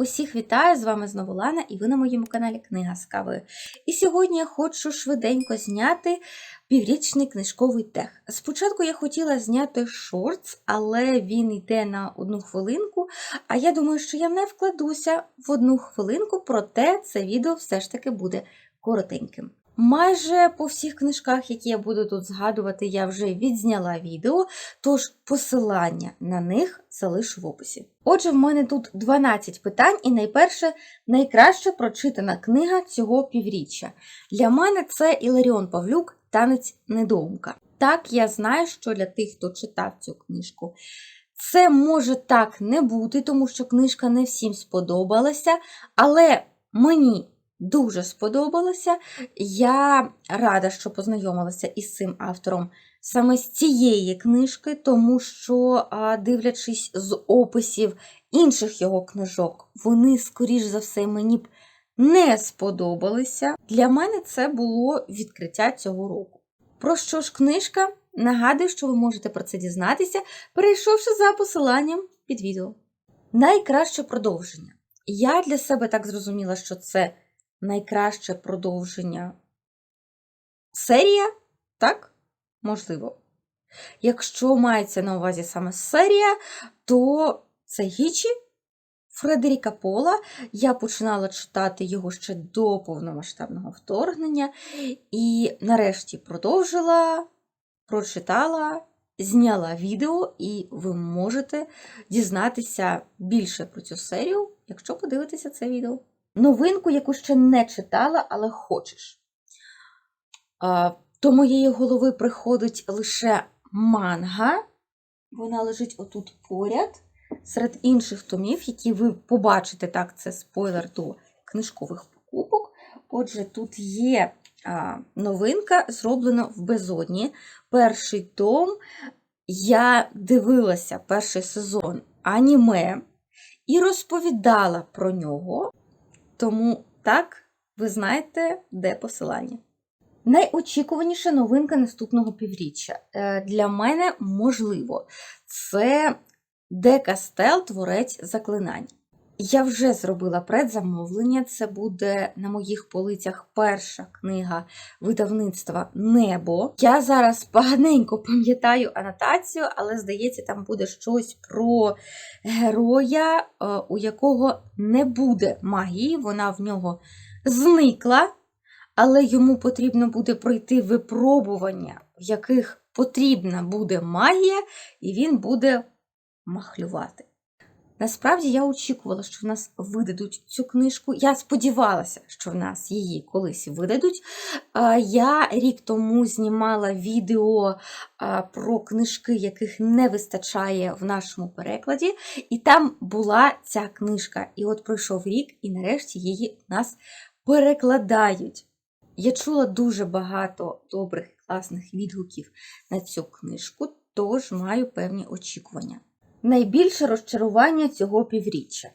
Усіх вітаю! З вами знову Лана, і ви на моєму каналі Книга з кавою. І сьогодні я хочу швиденько зняти піврічний книжковий тех. Спочатку я хотіла зняти шортс, але він йде на одну хвилинку. А я думаю, що я не вкладуся в одну хвилинку, проте це відео все ж таки буде коротеньким. Майже по всіх книжках, які я буду тут згадувати, я вже відзняла відео, тож посилання на них залишу в описі. Отже, в мене тут 12 питань, і найперше, найкраще прочитана книга цього півріччя. Для мене це Іларіон Павлюк Танець недоумка. Так, я знаю, що для тих, хто читав цю книжку, це може так не бути, тому що книжка не всім сподобалася, але мені. Дуже сподобалося. Я рада, що познайомилася із цим автором саме з цієї книжки, тому що, дивлячись з описів інших його книжок, вони, скоріш за все, мені б не сподобалися. Для мене це було відкриття цього року. Про що ж книжка? Нагадую, що ви можете про це дізнатися, перейшовши за посиланням під відео. Найкраще продовження. Я для себе так зрозуміла, що це найкраще продовження серія, так? Можливо. Якщо мається на увазі саме серія, то це Гічі Фредеріка Пола. Я починала читати його ще до повномасштабного вторгнення, і нарешті продовжила, прочитала, зняла відео, і ви можете дізнатися більше про цю серію, якщо подивитеся це відео новинку, яку ще не читала, але хочеш. До моєї голови приходить лише манга. Вона лежить отут поряд, серед інших томів, які ви побачите, так, це спойлер до книжкових покупок. Отже, тут є а, новинка, зроблена в безодні. Перший том. Я дивилася перший сезон аніме і розповідала про нього. Тому так, ви знаєте, де посилання. Найочікуваніша новинка наступного півріччя. Е, для мене можливо, це Декастел Творець заклинань. Я вже зробила предзамовлення. Це буде на моїх полицях перша книга видавництва Небо. Я зараз поганенько пам'ятаю анотацію, але, здається, там буде щось про героя, е, у якого не буде магії, вона в нього зникла, але йому потрібно буде пройти випробування, в яких потрібна буде магія, і він буде махлювати. Насправді я очікувала, що в нас видадуть цю книжку. Я сподівалася, що в нас її колись видадуть. Я рік тому знімала відео про книжки, яких не вистачає в нашому перекладі, і там була ця книжка. І от пройшов рік, і нарешті її в нас перекладають. Я чула дуже багато добрих класних відгуків на цю книжку, тож маю певні очікування найбільше розчарування цього півріччя.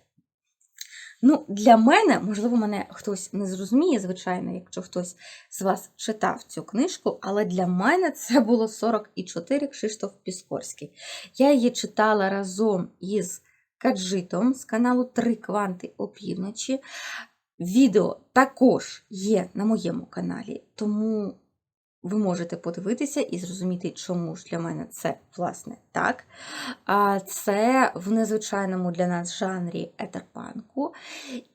Ну, Для мене, можливо, мене хтось не зрозуміє, звичайно, якщо хтось з вас читав цю книжку, але для мене це було 44 Кшиштоф Піскорський. Я її читала разом із Каджитом з каналу Три Кванти опівночі. Відео також є на моєму каналі, тому ви можете подивитися і зрозуміти, чому ж для мене це, власне, так. Це в незвичайному для нас жанрі етерпанку.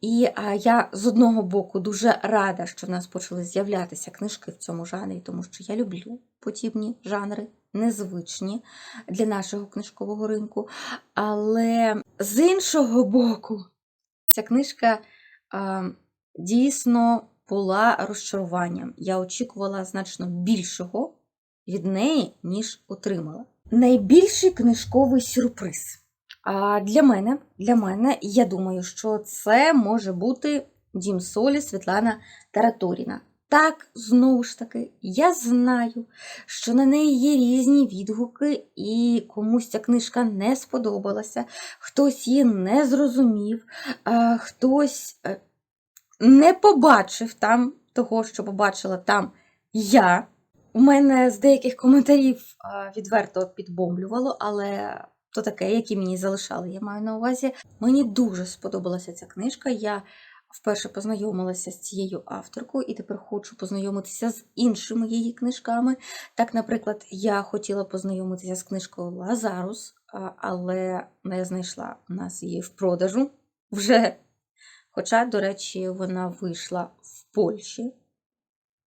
І я з одного боку дуже рада, що в нас почали з'являтися книжки в цьому жанрі, тому що я люблю подібні жанри, незвичні для нашого книжкового ринку. Але з іншого боку, ця книжка а, дійсно була розчаруванням. Я очікувала значно більшого від неї, ніж отримала. Найбільший книжковий сюрприз. А для мене, для мене, я думаю, що це може бути Дім Солі Світлана Тараторіна. Так, знову ж таки, я знаю, що на неї є різні відгуки, і комусь ця книжка не сподобалася, хтось її не зрозумів, хтось е, не побачив там того, що побачила там я. У мене з деяких коментарів відверто підбомблювало, але то таке, які мені залишали, я маю на увазі. Мені дуже сподобалася ця книжка. Я вперше познайомилася з цією авторкою і тепер хочу познайомитися з іншими її книжками. Так, наприклад, я хотіла познайомитися з книжкою Лазарус, але не знайшла у нас її в продажу вже. Хоча, до речі, вона вийшла в Польщі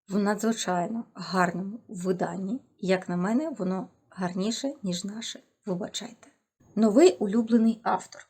в надзвичайно гарному виданні. Як на мене, воно гарніше, ніж наше. Вибачайте. Новий улюблений автор.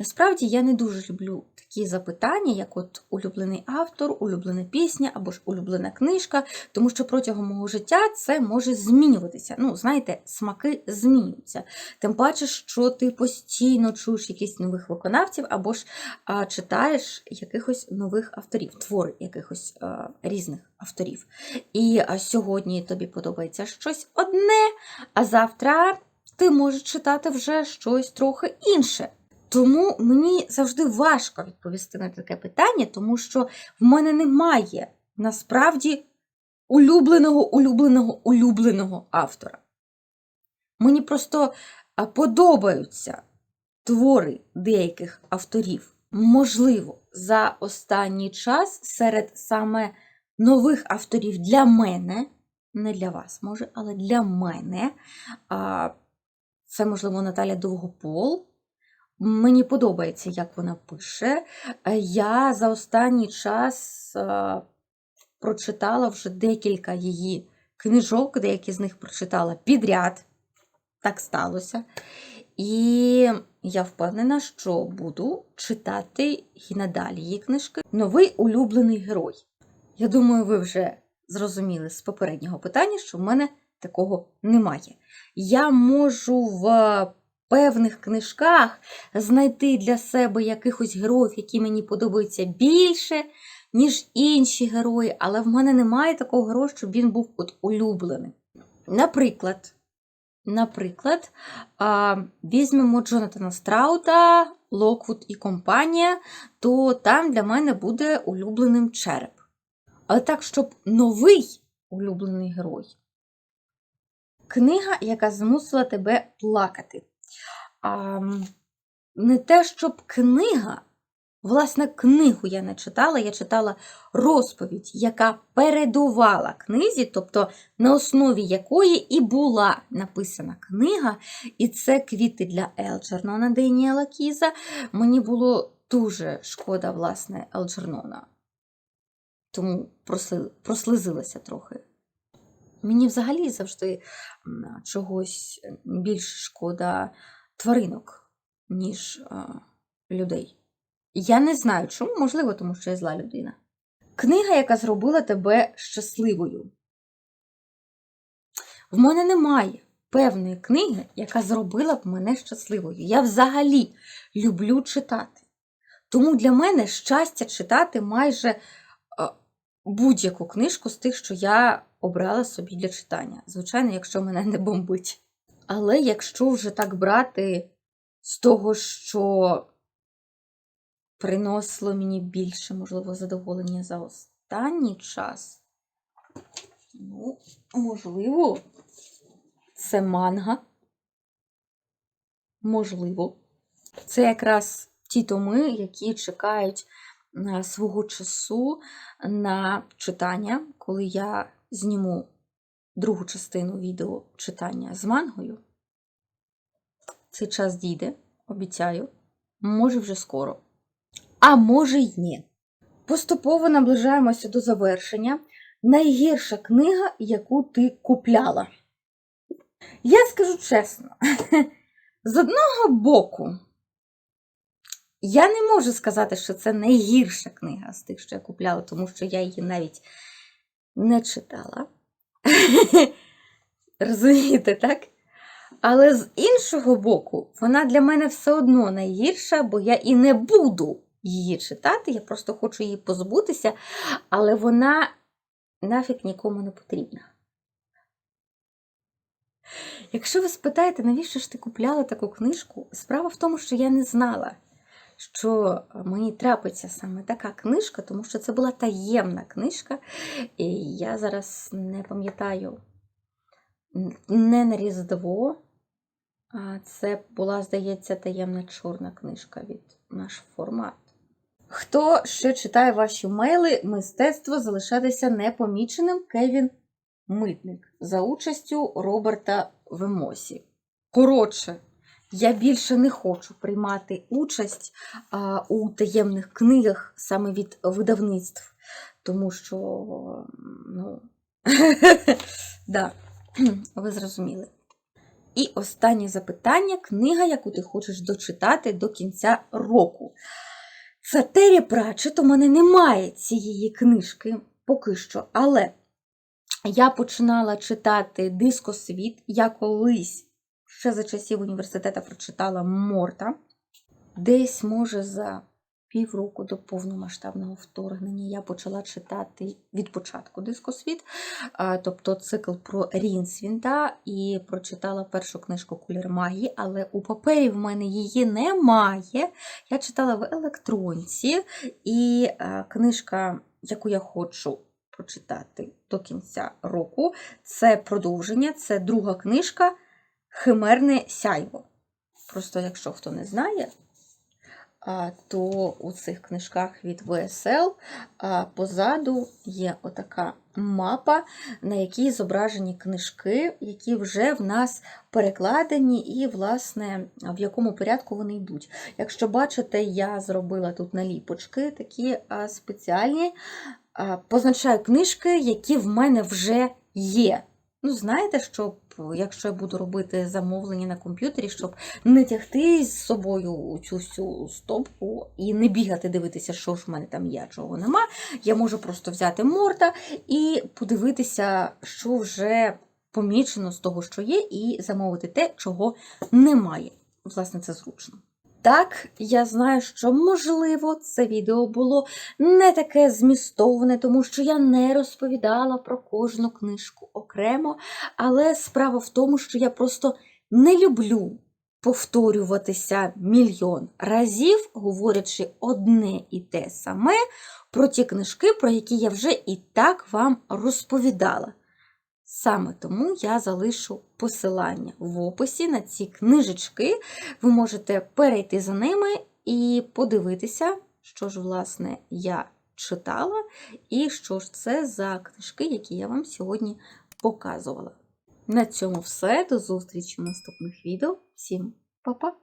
Насправді я не дуже люблю такі запитання, як от улюблений автор, улюблена пісня або ж улюблена книжка, тому що протягом мого життя це може змінюватися. Ну, знаєте, смаки змінюються. Тим паче, що ти постійно чуєш якихось нових виконавців, або ж а, читаєш якихось нових авторів, твори якихось а, різних авторів. І а, сьогодні тобі подобається щось одне, а завтра ти можеш читати вже щось трохи інше. Тому мені завжди важко відповісти на таке питання, тому що в мене немає насправді улюбленого, улюбленого, улюбленого автора. Мені просто подобаються твори деяких авторів. Можливо, за останній час серед саме нових авторів для мене, не для вас, може, але для мене, це, можливо, Наталя Довгопол. Мені подобається, як вона пише. Е, Я за останній час е, прочитала вже декілька її книжок, деякі з них прочитала підряд. Так сталося. І я впевнена, що буду читати і надалі її книжки. Новий улюблений герой. Я думаю, ви вже зрозуміли з попереднього питання, що в мене такого немає. Я можу в певних книжках знайти для себе якихось героїв, які мені подобаються більше, ніж інші герої, але в мене немає такого героя, щоб він був от улюбленим. Наприклад, наприклад, візьмемо Джонатана Страута, Локвуд і компанія, то там для мене буде улюбленим череп. Але так, щоб новий улюблений герой. Книга, яка змусила тебе плакати. Не те, щоб книга, власне, книгу я не читала, я читала розповідь, яка передувала книзі, тобто на основі якої і була написана книга, і це квіти для Елджернона Деніела Кіза. Мені було дуже шкода, власне, Елджернона. Тому просли- прослизилася трохи. Мені взагалі завжди чогось більш шкода тваринок, ніж а, людей. Я не знаю, чому, можливо, тому що я зла людина. Книга, яка зробила тебе щасливою. В мене немає певної книги, яка зробила б мене щасливою. Я взагалі люблю читати. Тому для мене щастя читати майже будь-яку книжку з тих, що я обрала собі для читання. Звичайно, якщо мене не бомбить. Але якщо вже так брати з того, що приносило мені більше, можливо, задоволення за останній час, ну, можливо, це манга. Можливо. Це якраз ті томи, які чекають свого часу на читання, коли я зніму другу частину відео читання з мангою. Цей час дійде, обіцяю. Може вже скоро. А може й ні. Поступово наближаємося до завершення. Найгірша книга, яку ти купляла. Я скажу чесно, з одного боку, я не можу сказати, що це найгірша книга з тих, що я купляла, тому що я її навіть не читала. Розумієте, так? Але з іншого боку, вона для мене все одно найгірша, бо я і не буду її читати, я просто хочу її позбутися, але вона нафіг нікому не потрібна. Якщо ви спитаєте, навіщо ж ти купляла таку книжку, справа в тому, що я не знала, що мені трапиться саме така книжка, тому що це була таємна книжка, і я зараз не пам'ятаю не на Різдво, А це була, здається, таємна чорна книжка від наш формат. Хто ще читає ваші мейли, мистецтво залишатися непоміченим Кевін Митник за участю Роберта Вемосі. Коротше, я більше не хочу приймати участь у таємних книгах саме від видавництв, тому що, ну, да, ви зрозуміли. І останнє запитання книга, яку ти хочеш дочитати до кінця року. Це Террі Пратчет, у мене немає цієї книжки поки що, але я починала читати Дискосвіт. Я колись ще за часів університету прочитала Морта. Десь, може, за півроку до повномасштабного вторгнення я почала читати від початку Дискосвіт, тобто цикл про Рінсвінда, і прочитала першу книжку Кулір магії, але у папері в мене її немає. Я читала в електронці, і книжка, яку я хочу прочитати до кінця року, це продовження, це друга книжка Химерне сяйво. Просто, якщо хто не знає, то у цих книжках від ВСЛ позаду є отака мапа, на якій зображені книжки, які вже в нас перекладені, і, власне, в якому порядку вони йдуть. Якщо бачите, я зробила тут наліпочки такі спеціальні, позначаю книжки, які в мене вже є. Ну, знаєте, щоб якщо я буду робити замовлення на комп'ютері, щоб не тягти з собою цю всю стопку і не бігати дивитися, що ж в мене там є, чого нема. Я можу просто взяти морта і подивитися, що вже помічено з того, що є, і замовити те, чого немає. Власне, це зручно. Так, я знаю, що можливо це відео було не таке змістовне, тому що я не розповідала про кожну книжку окремо, але справа в тому, що я просто не люблю повторюватися мільйон разів, говорячи одне і те саме про ті книжки, про які я вже і так вам розповідала. Саме тому я залишу посилання в описі на ці книжечки. Ви можете перейти за ними і подивитися, що ж, власне, я читала, і що ж це за книжки, які я вам сьогодні показувала. На цьому все. До зустрічі в наступних відео. Всім па-па!